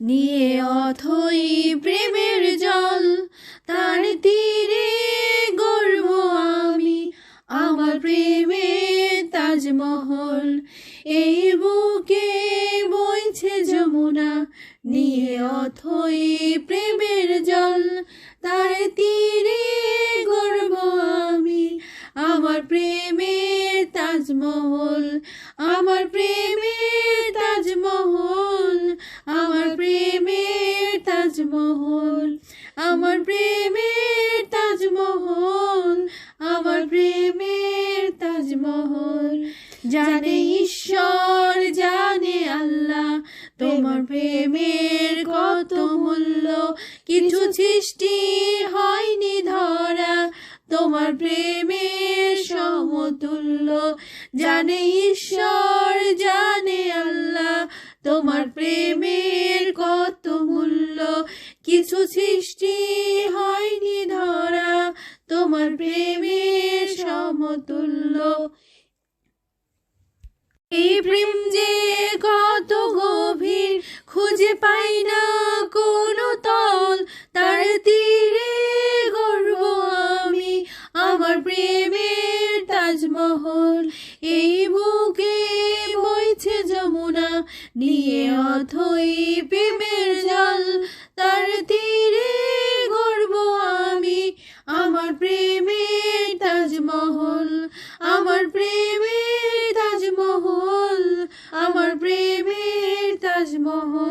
নিয়ে অথই প্রেমের জল, তার তীরে গর্ব আমি, আমার প্রেমের তাজমহল। এই বুকে বইছে যমুনা, নিয়ে অথই প্রেমের তাজমহল। জানে ঈশ্বর, জানে আল্লাহ। তোমার প্রেমের কত মূল্য। কিছু সৃষ্টি হয়নি ধরা। তোমার প্রেমের সমতুল্য। জানে ঈশ্বর, জানে আল্লাহ। তোমার প্রেমের কত মূল্য। কিছু সৃষ্টি এই প্রেম যে কত গভীর, খুঁজে পাই না কোনো তল। তার তীরে গর্ব আমি, আমার প্রেমের তাজমহল। এই বুকে বইছে যমুনা, নিয়ে অথই প্রেমের জল। তার তীরে প্রেমের